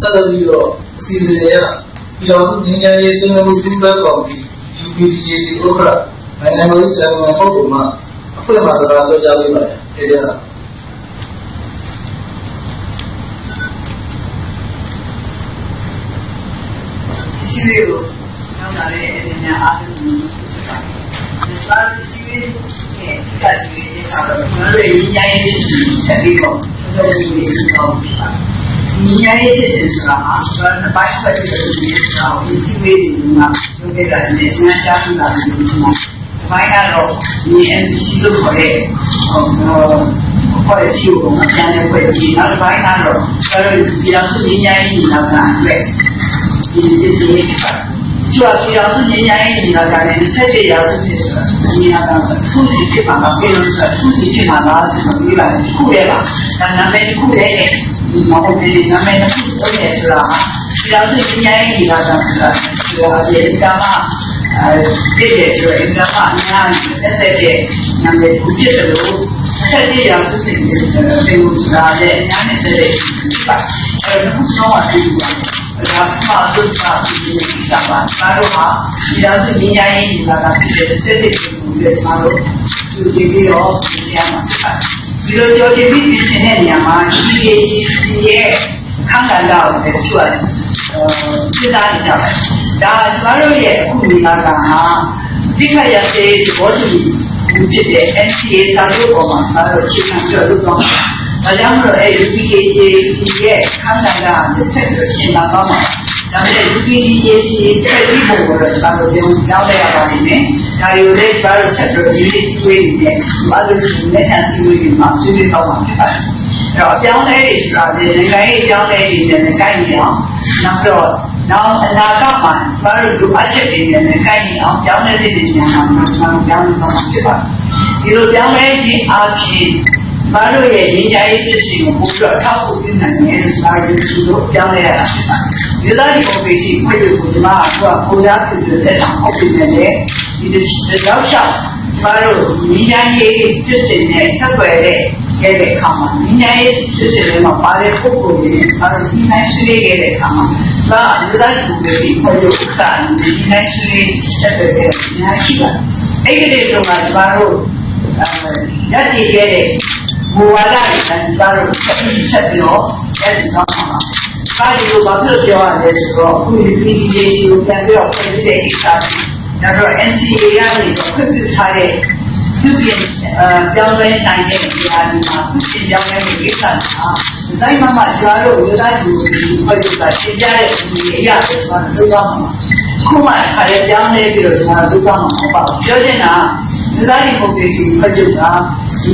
ဆက်လက်ပြီးတော့အစီအစဉ်ရပြည်တော်စုငင်းကြရေးဆွေးနွေးမှုပြုလုပ်ကော်မတီ UPDJC ဥက္ကဋ္ဌနိုင်ငံတော်ကျန်းမာရေးပုဂ္ဂိုလ်မှအဖွဲ့မှစကားပြောကြားပေးပါတယ်ကျေးဇူးပါရှိသေးကိုနောက်လာတဲ့အနေနဲ့အားလုံးကိုဖြစ်ပါတယ်။ဒါဆိုရှိသေးရဲ့ဒီကဒီလေးကတော့ကျွန်တော်တို့ညီညာရေးဆက်ပြီးတော့တို့ဒီလေးတော့ဖြစ်ပါတ ယ်။ညီညာရေးဖြစ်ဆိုတာဟာကျွန်တော်ဘိုင်းဖက်တဲ့ဒီဆိုတာကိုဒီဝေးတွေကလုပ်ခဲ့တာနဲ့ညှကြားပြလာတယ်ဒီမှာဘိုင်းကတော့ဒီ NBC လို့ခေါ်တဲ့ဟိုခေါ်တဲ့စီကိုအကျန်းနဲ့ဖွဲ့ပြီးနောက်တစ်ပိုင်းကတော့ကျွန်တော်ဒီအောင်စုညီညာရေးနောက်တာအတွက်ဒီစစ်စစ်ဖြစ်ပါတယ်။ကျွတ်ပြောင်းစုငင်းရိုင်းနေတာကလည်းဆက်ကြရစုဖြစ်ဆိုတာဒီဟာကသူ့စီဖြစ်မှာပါပြေလို့ဆိုသူ့စီဖြစ်မှာလားဆိုတော့ဒီကလည်းခုရဲပါဒါနာမည်တစ်ခုရဲ့ ဒီမဟုတ်ဘူးနာမည်တစ်ခုတော့ရဆိုတာပြောင်းစုငင်းရိုင်းနေတာကဆိုတာဒီဟာဒီကမှအဲဒီရဲ့ဆိုရင်ကမှအများကြီးတက်တဲ့နာမည်တစ်ခုဖြစ်တယ်လို့ဆက်ကြရစုဖြစ်တယ်ဆိုတော့ဆိုတာလည်းအများနဲ့တဲ့ဖြစ်ပါအဲဒီခုဆုံးအတူပါဒါမှမဟုတ်ပါဘူးဒီကပါဘာလို့ဟာဒီတော့ဒီညာရေးဒီကကဖြစ်တဲ့စစ်စစ်ကိုလည်းကျွန်တော်တို့ဒီပြီးတော့ဒီရမှာ ဒီလိုကြောဒီပြီးဒီစင်းတဲ့နေရာမှာဒီကြီးကြီးရဲ့ခန့်ကဏ္ဍကိုလည်းကျွတ်အဲစစ်သားနေကြတယ်ဒါကျွန်တော်တို့ရဲ့အခုဒီကကဟာဒီခရစေဒီဘောဒီဖြစ်တဲ့ NCA စာချုပ်ပေါ်မှာကျွန်တော်တို့အခြေခံပြောလို့တော့ဒါကြောင့်မလို့အဲဒီ PKJ ရဲ့ခန်းကဏ္ဍနဲ့ဆက်ပြီးရှင်းလာတော့မှာ ဒါပေမဲ့ PKJ ရဲ့ဖွဲ့စည်းပုံကိုတော့ကျွန်တော်တို့ပြောင်းလဲရပါလိမ့်မယ်။ဒါတွေကိုလည်းကျွန်တော်ဆက်ပြီး unit စီဝေးတွေနဲ့ဘာလို့ရှိလဲလက်ခံစီဝေးတွေမှာဆွေးနွေးတော့မှာဖြစ်ပါတယ်။အဲ့တော့အပြောင်းလဲတွေဆိုတာဒီနိုင်ငံရေးအပြောင်းလဲတွေနဲ့ကိုက်နေအောင်နောက်တော့နောက်အနာဂတ်မှာဘာလို့ဒီအချက်တွေနဲ့ကိုက်နေအောင်ပြောင်းလဲတဲ့နေရာမှာကျွန်တော်ပြောင်းလဲတော့မှာဖြစ်ပါတယ်။ဒီလိုပြောင်းလဲခြင်းအပြင်ဘာလို့ရဲ့ရင်းကြရေးဖြစ်စီကိုပို့ပြီးတော့ထောက်ဖို့ပြင်နိုင်တယ်ဆိုတာကိုသူတို့ပြောင်းလဲရတာဖြစ်ပါတယ်။ ဒီသားဒီပုံပေရှိဖွဲ့လို့ကိုကျွန်မကကိုစားပြုတဲ့တဲ့အောင်ဟုတ်ပြီနဲ့ဒီဒီတော့ရှောက်ဘာလို့ရင်းကြရေးဖြစ်စီနဲ့ဆက်ွယ်တဲ့ခဲ့တဲ့အခါမှာရင်းကြရေးဖြစ်စီတွေမှာပါတဲ့ပုဂ္ဂိုလ်တွေဘာလို့ဒီနိုင်ရှိခဲ့တဲ့အခါမှာဒါဒီသားဒီပုံပေရှိဖွဲ့လို့ကဒီနိုင်ရှိတဲ့တဲ့ညာရှိတာအဲ့ဒီတွေတော့ကဘာလို့အဲရက်တည်ခဲ့တဲ့ဘူဝါဒတွေတန်ကြလို့ဆက်ပြီးဆက်ပြီးတော့အဲ့ဒီတော့မှာ။ ဒါဒီလိုဘာဖြစ်လို့ပြောရလဲဆိုတော့အခုဒီ PDJC ကိုပြန်ပြီးတော့ဖွဲ့စည်းတဲ့ကိစ္စတွေဒါတော့ NCA ကနေတော့ခွင့်ပြုထားတဲ့သူပြင်အဲပြောင်းလဲနိုင်တဲ့နေရာဒီမှာသူပြင်ပြောင်းလဲတဲ့ကိစ္စတွေဟာဒီတိုင်းမှာကျွားလို့ရသားသူဖွဲ့စည်းတာရှင်းကြတဲ့ဒီအရာတွေကတော့လောက်တော့မှာခုမှခါရပြောင်းလဲပြီးတော့ကျွန်တော်တို့ကမှာမဟုတ်ပါဘူးပြောချင်တာဒီတိုင်းဒီမိုကရေစီဖွဲ့စည်းတာ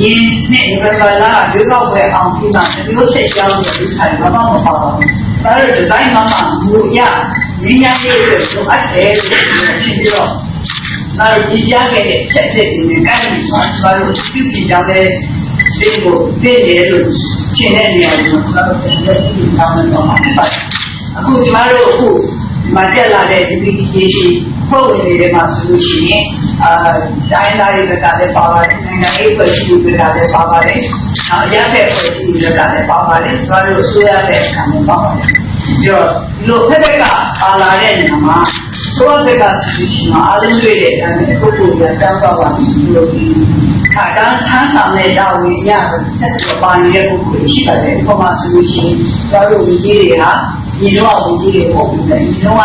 ရင်းနဲ့ဒီဘက်ကလာရွေးကောက်ပွဲအောင်ပြီးမှဒီလိုစိတ်ကြောင်းတွေဒီဆိုင်ဘာမှမပါပါဘူး။ ဒါတော့ဒီဇိုင်းမှာမှမူရဉာဏ်ရည်ရဲ့လိုအပ်တယ်လို့ဖြစ်ပြီးတော့ဒါတော့ဒီပြခဲ့တဲ့ချက်ချက်တွေနဲ့ကိုင်းပြီးဆိုတော့တို့ပြုပြင်ကြတဲ့ဒီကိုတည်တယ်လို့ရှင်းတဲ့နေရာကိုကျွန်တော်တို့ပြန်ပြီးတောင်းတော့မှာဖြစ်ပါတယ်။အခုကျမတို့အခုဒီမှာတက်လာတဲ့ဒီပြည်ကြီးရှိပုံဝင်တွေမှာဆိုလို့ရှိရင်အာတိုင်းသားတွေကလည်းပါပါတယ်နိုင်ငံရေးဖွဲ့စည်းတွေကလည်းပါပါတယ်နောက်ရတဲ့ဖွဲ့စည်းတွေကလည်းပါပါတယ်ကျမတို့ဆွေးရတဲ့အခါမှာပါပါတယ် ပြီးတော့ဒီလိုဖက်ဖက်ကပါလာတဲ့နေရာမှာဆိုရတဲ့ကဆိုရှင်မှာအားလုံးတွေ့တဲ့အတိုင်းပုဂ္ဂိုလ်ကတောင်းတော့ပါပြီးလို့ဒီခါတန်းထမ်းဆောင်တဲ့တာဝန်ရဆက်ပြီးပါနေတဲ့ပုဂ္ဂိုလ်ရှိပါတယ်ဒီမှာဆိုလို့ရှိရင်ကျမတို့ဒီကြီးတွေဟာညီတော်ဝင်ကြီးတွေပုံပြီးတယ်ညီတော်က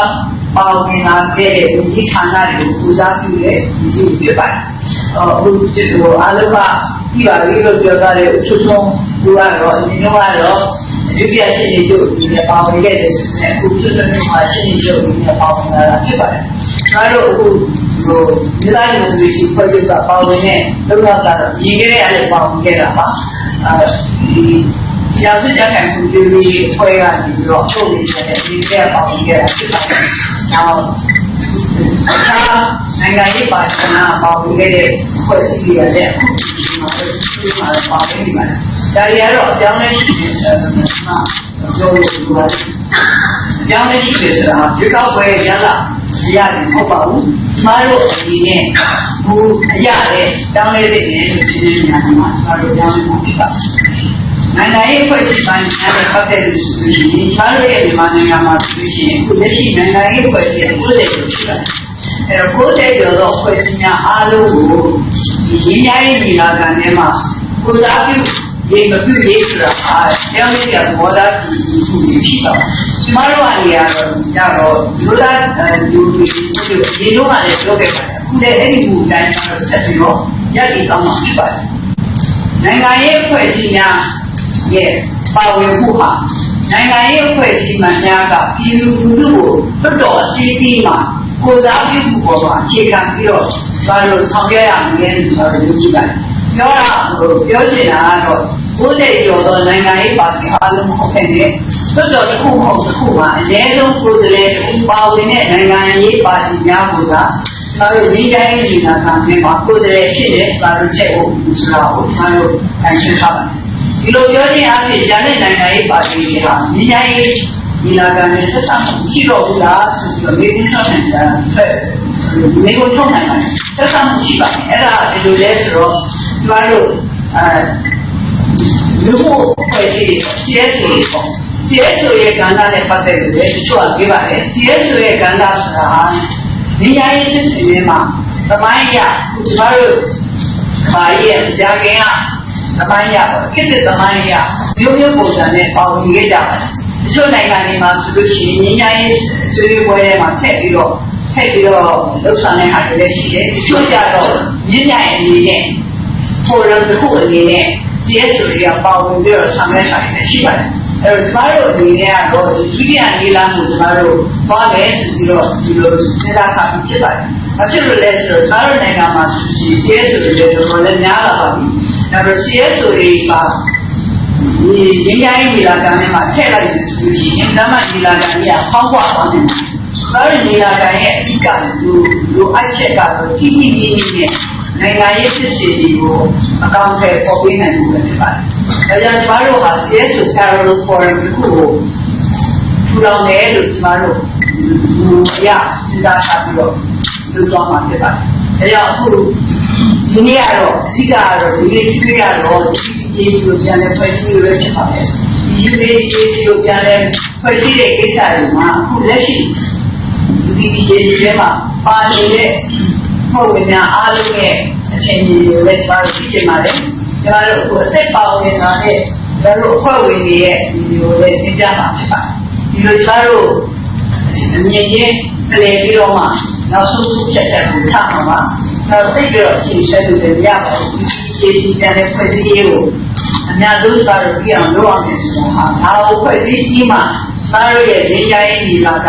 ပါဝင်လာခဲ့တဲ့ဝန်ကြီးဌာနတွေကိုပူဇော်ပြုတဲ့ဒီလိုဖြစ်ပါတယ်။အခုဒီလိုအားလုံးကပြီးပါပြီလို့ပြောတာလေအထူးဆုံးလူကတော့ညီတော်ကတော့ ဒုတိယရှင်းနေကျုပ်ဒီနဲ့ပါဝင်ခဲ့တဲ့ဆိုတဲ့အခုကျွတ်တဲ့မှာရှင်းနေကျုပ်ဒီနဲ့ပါဝင်လာတာဖြစ်ပါတယ်။ဒါတော့အခုဟိုဒီလိုက်ကိုဒီရှိဖွဲ့ပြတာပါဝင်တဲ့လုံလောက်ကတော့ညီခဲ့ရတဲ့ပါဝင်ခဲ့တာပါ။အဲဒီရာဇကြခံမှုတွေလေးဖွဲ့ရပြီးတော့ပုံနေတဲ့ဒီကပေါင်းခဲ့တာဖြစ်ပါတယ်။နောက်အခါနိုင်ငံရေးပါတီနာပေါင်းခဲ့တဲ့ဖွဲ့စည်းရတဲ့အခုဒီမှာဒီမှာပေါင်းနေပါတယ်။ ဒါရီကတော့အပြောင်းလဲရှိနေတယ်ဆိုတော့ပြောလို့ပြောပါတယ်။အပြောင်းလဲရှိတယ်ဆိုတာဒီကောက်ပွဲရလာရတယ်မဟုတ်ပါဘူး။ကျမတို့အနေနဲ့ဘူးအရတဲ့တောင်းလဲတဲ့နေလို့ရှင်းနေနေတာမှာကျမတို့ပြောင်းလဲမှာဖြစ်ပါတယ်။နိုင်ငံရေးဖွဲ့စည်းပိုင်းနဲ့ပတ်သက်လို့ဆိုလို့ရှိရင်ချားရရဲ့မြန်မာနိုင်ငံမှာဆိုလို့ရှိရင်အခုလက်ရှိနိုင်ငံရေးဖွဲ့စည်းမှုတွေရှိပါတယ်။အဲတော့ကိုယ်တည်းကျော်သောဖွဲ့စည်းများအားလုံးကိုဒီရင်းရဲညီလာခံထဲမှာကိုစားပြု ရေမပြုရေးဆိုတာအားတောင်းရတဲ့ဘောဓာတူတူရှိတော့ကျမတို့အနေနဲ့ကတော့ကြတော့လူသားလူတွေတို့ဒီလိုမှလည်းပြောခဲ့ပါတယ်အခုလည်းအဲ့ဒီမူအတိုင်းတော့ဆက်ပြီးတော့ရည်ရည်ကောင်းမှဖြစ်ပါတယ်နိုင်ငံရေးဖွဲ့စည်းများရဲ့ပါဝင်မှုဟာနိုင်ငံရေးအဖွဲ့အစည်းမှများကပြည်သူလူထုကိုလွတ်တော်အစည်းအဝေးမှာကိုစားပြုမှုပေါ်မှာအခြေခံပြီးတော့ဘာလို့ဆောင်ရွက်ရမလဲလို့ပြောလို့ရှိပါတယ်။ပြောတာဟိုပြောချင်တာကတော့ 90ကျော်သောနိုင်ငံရေးပါတီအားလုံးဟုတ်ခဲ့တဲ့လွတ်တော်တစ်ခုမဟုတ်တစ်ခုမှာအနည်းဆုံးကိုယ်စားလှယ်တစ်ခုပါဝင်တဲ့နိုင်ငံရေးပါတီများကိုသာကျွန်တော်တို့ဒီတိုင်းဒီနာခံမှာကိုယ်စားလှယ်ဖြစ်တဲ့ဘာလို့ချက်ဖို့ဆိုတာကိုကျွန်တော်တို့အရှင်းထားပါတယ်။ဒီလိုပြောခြင်းအဖြစ်ဂျာနဲ့နိုင်ငံရေးပါတီတွေဟာဒီတိုင်းဒီလာကနဲ့ဆက်ဆံမှုရှိတော့ဘူးလားဆိုပြီးတော့မေးခွန်းထုတ်နေတာဖြစ်မေးခွန်းထုတ်နိုင်တယ်ဆက်ဆံမှုရှိပါတယ်အဲ့ဒါဒီလိုလဲဆိုတော့ကျမတို့အဲ လူမှုဖွဲ့စည်း CSO ပေါ့ CSO ရဲ့ကဏ္ဍနဲ့ပတ်သက်လို့လည်းတချို့ကပြောပါတယ် CSO ရဲ့ကဏ္ဍဆိုတာဟာနေရာရေးဖြစ်စဉ်တွေမှာသမိုင်းရကျမတို့ဘာရဲ့ကြာခင်ကသမိုင်းရပေါ့ကိစ္စသမိုင်းရမျိုးမျိုးပုံစံနဲ့ပေါဝင်ခဲ့ကြပါတယ်တချို့နိုင်ငံတွေမှာဆိုလို့ရှိရင်ညာရေးဆွေးနွေးပွဲတွေမှာထည့်ပြီးတော့ထည့်ပြီးတော့လှုပ်ဆောင်တဲ့ဟာတွေလည်းရှိတယ်တချို့ကြတော့ညဉ့်ညံ့အနေနဲ့ forum တစ်ခုအနေနဲ့ CSO တွေကပါဝင်ပြီးတော့ဆောင်ရွက်ဆိုင်နေရှိပါတယ်အဲ့တော့ကျမတို့အနေနဲ့ကတော့ဒုတိယနေလာမှုကျမတို့သွားမယ်ဆိုပြီးတော့ဒီလိုစဉ်းစားထားပြီးဖြစ်ပါတယ်။ဘာဖြစ်လို့လဲဆိုတော့ကျမတို့နိုင်ငံမှာဆိုရှင် CSO တွေတော်တော်လည်းများလာပါပြီ။ဒါပေမဲ့ CSO တွေကဒီရင်းရင်းဒီလာကနဲ့မှာထည့်လိုက်လို့ဆိုလို့ရှိရင်ဓမ္မဒီလာကကြီးကဖောင်းပွားသွားတယ်။ဒါရီဒီလာကရဲ့အဓိကလူလူအချက်ကတော့ကြီးကြီးလေးလေးနဲ့ နိုင်ငံရေးဖြစ်စီတွေကိုအကောင့်ထဲပေါ်ပေးနိုင်မှုပဲဖြစ်ပါတယ်။ဒါကြောင့်ကျမတို့ဟာ CSO Parallel Forum ကိုထူထောင်တယ်လို့ကျမတို့အရာစဉ်းစားထားပြီးတော့လုပ်သွားမှာဖြစ်ပါတယ်။ဒါကြောင့်အခုဒီနေ့ကတော့အဓိကကတော့ဒီနေ့စီးရတော့ဒီရေးကိုပြန်လဲဖွဲ့စည်းရဖြစ်ပါတယ်။ဒီရေးရေးကိုပြန်လဲဖွဲ့စည်းတဲ့ကိစ္စတွေမှာအခုလက်ရှိဒီဒီရေးတွေမှာပါနေတဲ့ ပုံဝင်များအားလုံးရဲ့အခြေအနေတွေလည်းကျမတို့သိချင်ပါတယ်။ကျမတို့အခုအသက်ပါဝင်လာတဲ့ကျမတို့အဖွဲ့ဝင်တွေရဲ့ဒီလိုလည်းသိကြမှာဖြစ်ပါတယ်။ဒီလိုကျမတို့အမြင်ချင်းကလေးပြီးတော့မှနောက်ဆုံးဆုံးဖြတ်ချက်ကိုထားမှာပါ။နောက်သိပြီးတော့အချိန်ဆက်လို့လည်းရပါဘူး။ဒီဒီပြန်တဲ့ဖွဲ့စည်းရေးကိုအများဆုံးကျမတို့ပြအောင်လုပ်အောင်ဆိုတာဟာဒါကိုဖွဲ့စည်းပြီးမှကျမတို့ရဲ့ရင်းချရေးဒီလာက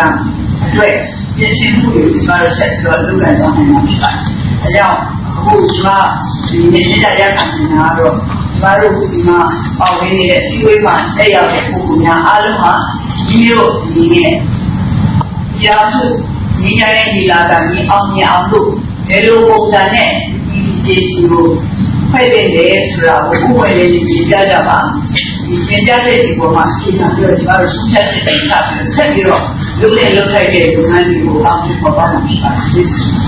အတွက် ပြင်ဆင်မှုတွေကျမတို့ဆက်ပြီးတော့လုပ်နိုင်ဆောင်နိုင်မှာဖြစ်ပါတယ်။အဲကြောင့်အခုကျမဒီနေ့ညရခံနေတာတော့ကျမတို့ဒီမှာပါဝင်နေတဲ့စီဝေးမှာတက်ရောက်တဲ့ပုဂ္ဂိုလ်များအားလုံးဟာဒီလိုဒီနေ့ရာစုညီရရဲ့ဒီလာကမြေအောင်မြင်အောင်လို့ဘယ်လိုပုံစံနဲ့ဒီကျေစီကိုဖွဲ့တဲ့လေဆိုတာကိုဥပဒေလေးပြပြကြပါဒီ သင်ကြားတဲ့ဒီပေါ်မှာရှင်းတာပြောကျမတို့ဆုံးဖြတ်ချက်တွေချပြီးဆက်ပြီးတော့လုပ်တဲ့လုပ်ထိုက်တဲ့လုပ်ငန်းတွေကိုအောင်မြင်ပေါ်ပါမှာဖြစ်ပါတယ်